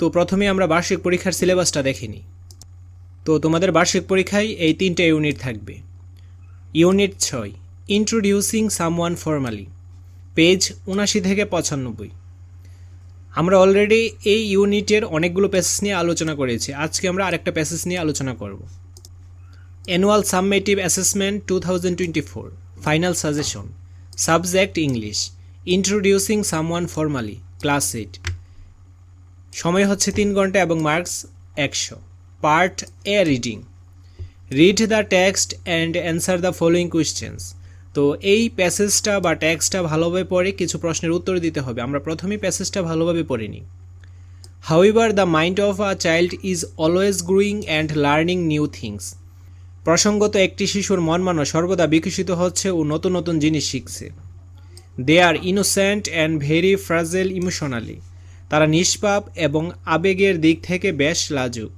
তো প্রথমে আমরা বার্ষিক পরীক্ষার সিলেবাসটা দেখে নিই। তো তোমাদের বার্ষিক পরীক্ষায় এই তিনটে ইউনিট থাকবে। ইউনিট ছয় ইন্ট্রোডিউসিং সামওয়ান ফর্মালি পেজ উনাশি থেকে পঁচানব্বই। আমরা অলরেডি এই ইউনিটের অনেকগুলো প্যাসেজ নিয়ে আলোচনা করেছি। আজকে আমরা আরেকটা প্যাসেজ নিয়ে আলোচনা করব। Annual summative assessment two thousand twenty four final suggestion subject English introducing someone formally class eight সময় হচ্ছে তিন ঘণ্টা এবং মার্কস একশো। Part A reading read the text and answer the following questions তো এই প্যাসেজটা বা টেক্সটটা ভালোভাবে পড়ে কিছু প্রশ্নের উত্তর দিতে হবে। আমরা প্রথমেই প্যাসেজটা ভালোভাবে পড়ে নিই। However the mind of a child is always growing and learning new things প্রসঙ্গত একটি শিশুর মন মানো সর্বদা বিকশিত হচ্ছে ও নতুন নতুন জিনিস শিখছে। They are innocent and very fragile emotionally তারা নিষ্পাপ এবং আবেগের দিক থেকে বেশ লাজুক।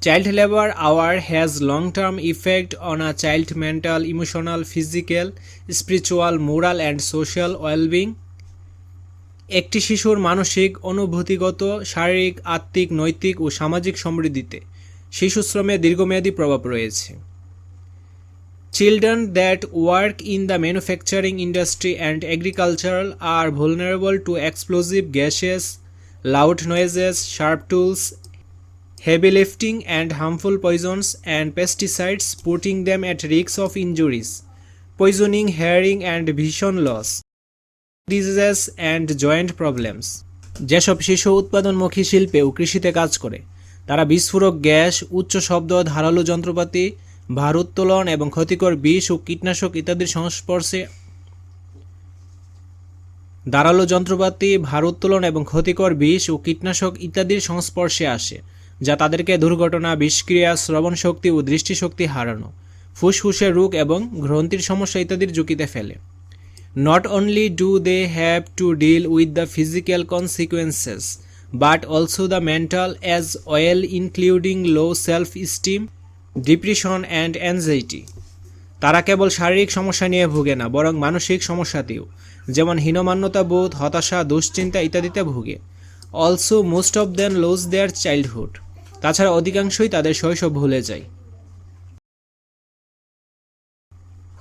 Child labour our has long term effect on a child mental emotional physical spiritual moral and social wellbeing একটি শিশুর মানসিক, অনুভূতিগত, শারীরিক, আত্মিক, নৈতিক ও সামাজিক সমৃদ্ধিতে শিশুশ্রমে দীর্ঘমেয়াদী প্রভাব রয়েছে। Children that work in the manufacturing industry and agricultural are vulnerable to explosive gases loud noises sharp tools heavy lifting and harmful poisons and pesticides putting them at রিক্স of injuries poisoning hearing and vision loss diseases and joint problems যেসব শিশু উৎপাদনমুখী শিল্পে ও কৃষিতে কাজ করে, তারা বিস্ফোরক gas, উচ্চ শব্দ, ধারালো যন্ত্রপাতি ভারোত্তোলন এবং ক্ষতিকর বিষ ও কীটনাশক ইত্যাদির সংস্পর্শে ধারালো যন্ত্রপাতি ভারোত্তোলন এবং ক্ষতিকর বিষ ও কীটনাশক ইত্যাদির সংস্পর্শে আসে, যা তাদেরকে দুর্ঘটনা, বিষক্রিয়া, শ্রবণ শক্তি ও দৃষ্টিশক্তি হারানো, ফুসফুসের রোগ এবং গ্রন্থির সমস্যা ইত্যাদির ঝুঁকিতে ফেলে। Not only do they have to deal with the physical consequences but also the mental as well including low self esteem depression and anxiety তারা কেবল শারীরিক সমস্যা নিয়ে ভুগে না বরং মানসিক সমস্যাতেও যেমন হীনমান্যতা বোধ হতাশা দুশ্চিন্তা ইত্যাদিতে ভুগে। Also most of them lose their childhood তাছাড়া অধিকাংশই তাদের শৈশব ভুলে যায়।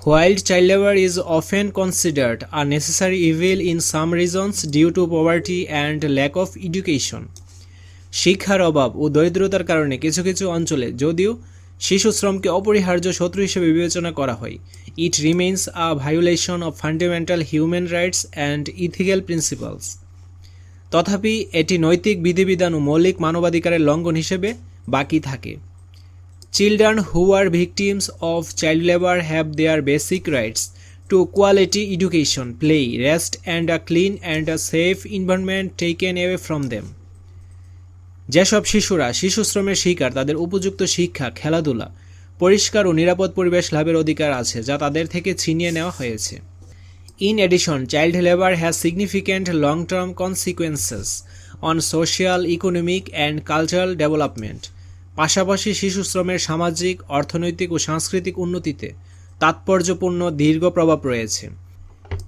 While child labor is often considered a necessary evil in some reasons due to poverty and lack of education, শিক্ষার অভাব ও দরিদ্রতার কারণে কিছু কিছু অঞ্চলে যদিও শিশু শ্রমকে অপরিহার্য শত্রু হিসেবে বিবেচনা করা হয়। It remains a violation of fundamental human rights and ethical principles তথাপি, এটি নৈতিক বিধিবিধান ও মৌলিক মানবাধিকারের লঙ্ঘন হিসেবে বাকি থাকে। Children who are victims of child labour have their basic rights to quality education play rest and a clean and a safe environment taken away from them যেসব শিশুরা শিশু শ্রমের শিকার, তাদের উপযুক্ত শিক্ষা, খেলাধুলা, পরিষ্কার ও নিরাপদ পরিবেশ লাভের অধিকার আছে, যা তাদের থেকে ছিনিয়ে নেওয়া হয়েছে। In addition child labour has significant long term consequences on social economic and cultural development পাশাপাশি শিশু শ্রমের সামাজিক, অর্থনৈতিক ও সাংস্কৃতিক উন্নতিতে তাৎপর্যপূর্ণ দীর্ঘ প্রভাব রয়েছে।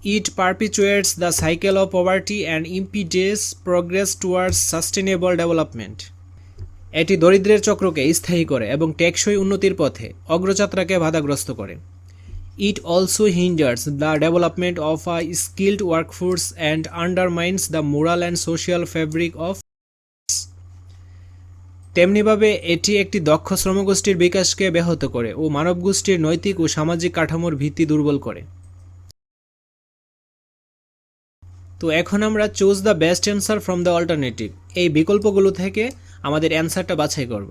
It perpetuates the cycle of poverty and impedes progress towards sustainable development এটি দরিদ্রের চক্রকে স্থায়ী করে এবং টেকসই উন্নতির পথে অগ্রযাত্রাকে বাধাগ্রস্ত করে। It also hinders the development of a skilled workforce and undermines the moral and social fabric of তেমনিভাবে এটি একটি দক্ষ শ্রমগোষ্ঠীর বিকাশকে ব্যাহত করে ও মানবগোষ্ঠীর নৈতিক ও সামাজিক কাঠামোর ভিত্তি দুর্বল করে। তো এখন আমরা choose the best answer from the alternative এই বিকল্পগুলো থেকে আমাদের অ্যান্সারটা বাছাই করব।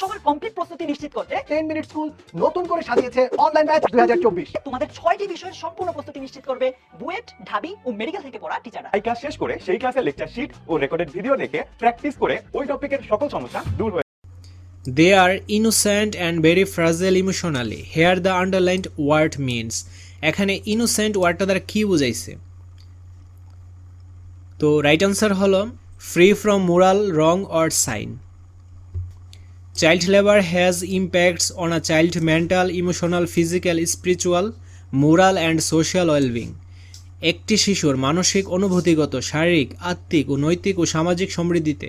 সবার কমপ্লিট প্রস্তুতি নিশ্চিত করতে টেন মিনিট স্কুল নতুন করে সাজিয়েছে অনলাইন ব্যাচ দুই হাজার চব্বিশ। তোমাদের ছয়টি বিষয়ের সম্পূর্ণ প্রস্তুতি নিশ্চিত করবে বুয়েট ঢাবি ও মেডিকেল থেকে পড়া টিচাররা এই ক্লাস শেষ করে সেই ক্লাসের লেকচার শিট ও রেকর্ডেড ভিডিও দেখে প্র্যাকটিস করে ওই টপিকের সকল সমস্যা দূর হয়ে They are innocent and very fragile emotionally. Here the underlined word means. এখানে ইনোসেন্ট ওয়ার্ডটা দ্বারা কি বুঝাইছে? তো রাইট আনসার হলো free from moral wrong or sin child labour has impacts on a child mental emotional physical spiritual moral and social wellbeing একটি শিশুর মানসিক অনুভূতিগত, শারীরিক, আত্মিক ও নৈতিক ও সামাজিক সমৃদ্ধিতে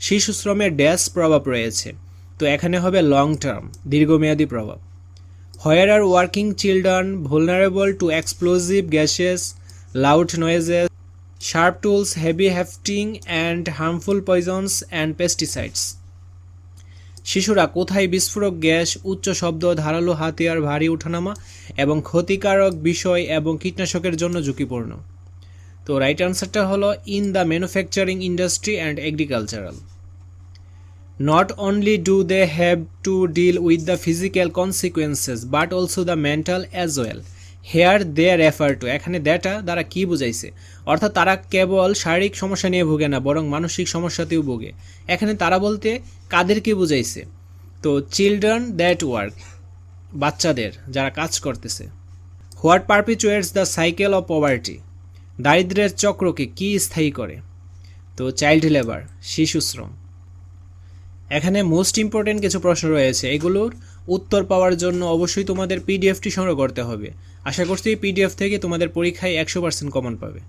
শিশু শ্রমের ড্যাশ প্রভাব রয়েছে। তো এখানে হবে লং টার্ম দীর্ঘমেয়াদী প্রভাব। Where are working children vulnerable to explosive gases loud noises sharp tools, heavy hefting and harmful poisons, and pesticides. শিশুরা কোথায় বিস্ফোরক গ্যাস, উচ্চ শব্দ, ধারালো হাতিয়ার ভারী উঠানামা, এবং ক্ষতিকারক বিষয় এবং কীটনাশকের জন্য ঝুঁকিপূর্ণ। তো রাইট আনসারটা হলো in the manufacturing industry and agricultural not only do they have to deal with the physical consequences, but also the mental as well. Here they refer to এখানে দ্যাটা দ্বারা কি বুঝাইছে? অর্থাৎ তারা কেবল শারীরিক সমস্যা নিয়ে ভোগে না, বরং মানসিক সমস্যাতেও ভোগে। এখানে তারা বলতে কাদেরকে বুঝাইছে? তো চিলড্রেন দ্যাট ওয়ার্ক, বাচ্চাদের যারা কাজ করতেছে। What perpetuates the cycle of poverty? দারিদ্র্যের চক্রকে কি স্থায়ী করে? তো চাইল্ড লেবার শিশু শ্রম এখানে মোস্ট ইম্পর্টেন্ট কিছু প্রশ্ন রয়েছে। এগুলোর উত্তর পাওয়ার জন্য অবশ্যই তোমাদের পিডিএফটি সংগ্রহ করতে হবে। আশা করছি পিডিএফ থেকে তোমাদের পরীক্ষায় একশো পার্সেন্ট কমন পাবে।